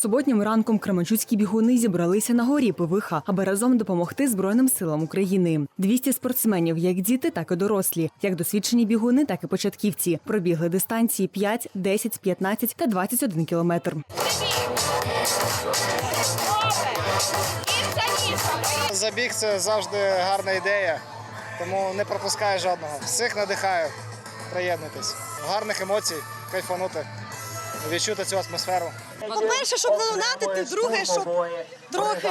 Суботнім ранком кременчуцькі бігуни зібралися на горі Пивиха, аби разом допомогти Збройним силам України. 200 спортсменів, як діти, так і дорослі, як досвідчені бігуни, так і початківці. Пробігли дистанції 5, 10, 15 та 21 кілометр. Забіг це завжди гарна ідея, тому не пропускаю жодного. Всіх надихаю, приєднуйтесь. Гарних емоцій, кайфанути, відчути цю атмосферу. По-перше, щоб не лунатити, друге, щоб трохи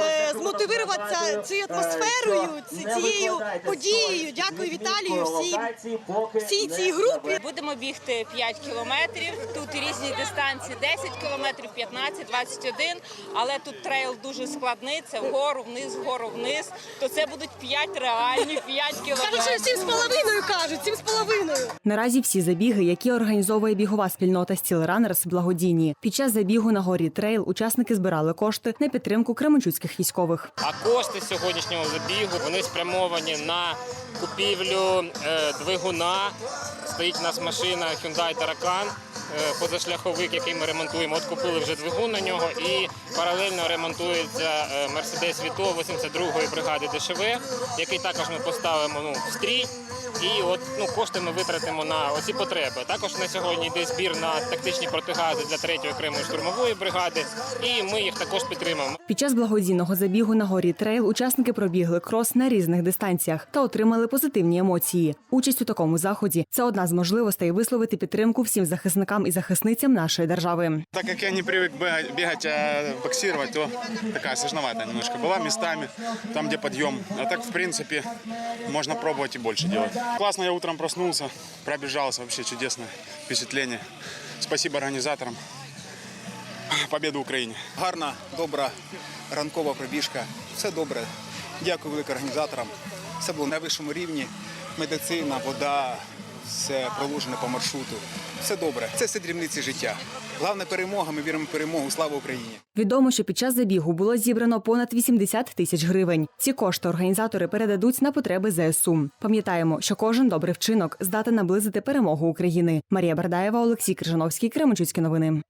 е, змотивуватися цією атмосферою, цією подією. Дякую Віталію, всій, всій цій групі. Будемо бігти 5 кілометрів. Тут різні дистанції 10 кілометрів, 15, 21. Але тут трейл дуже складний. Це вгору, вниз, вгору, вниз. То це будуть 5 реальні 5 Кажуть, що кілометрів. сім з половиною кажуть, сім з половиною. Наразі всі забіги, які організовує бігова спільнота Стілранерс, благодійні. Під час забігу на горі трейл учасники збирали кошти на підтримку кременчуцьких військових. А кошти сьогоднішнього забігу вони спрямовані на купівлю е, двигуна. Стоїть у нас машина Hyundai Таракан, позашляховик, який ми ремонтуємо. От купили вже двигун на нього і паралельно ремонтується е, Mercedes Vito 82-ї бригади ДШВ, який також ми поставимо ну, в стрій. І от ну, кошти ми витратимо на оці потреби. Також на сьогодні йде збір на тактичні протигази для 3-ї окремої штурмової бригади, і ми їх також підтримаємо. Під час благодійного забігу на горі трейл учасники пробігли крос на різних дистанціях та отримали позитивні емоції. Участь у такому заході це одна з можливостей висловити підтримку всім захисникам і захисницям нашої держави. Так как я не привык бегать, бегать, а боксировать, то такая сложноватая немножко была местами, там где подъем. А так, в принципе, можно пробовать и больше делать. Классно я утром проснулся, пробежался, вообще чудесное впечатление. Спасибо организаторам. Победа Украине! Гарна, добра ранкова пробіжка. Все добре. Дякую велико організаторам. Все було на найвищому рівні. Медицина, вода, все проложено по маршруту. Все добре. Це все дрібниці життя. Головна перемога. Ми віримо в перемогу. Слава Україні! Відомо, що під час забігу було зібрано понад 80 тисяч гривень. Ці кошти організатори передадуть на потреби ЗСУ. Пам'ятаємо, що кожен добрий вчинок здатен наблизити перемогу України. Марія Бардаєва, Олексій Крижановський, Кременчуцькі новини.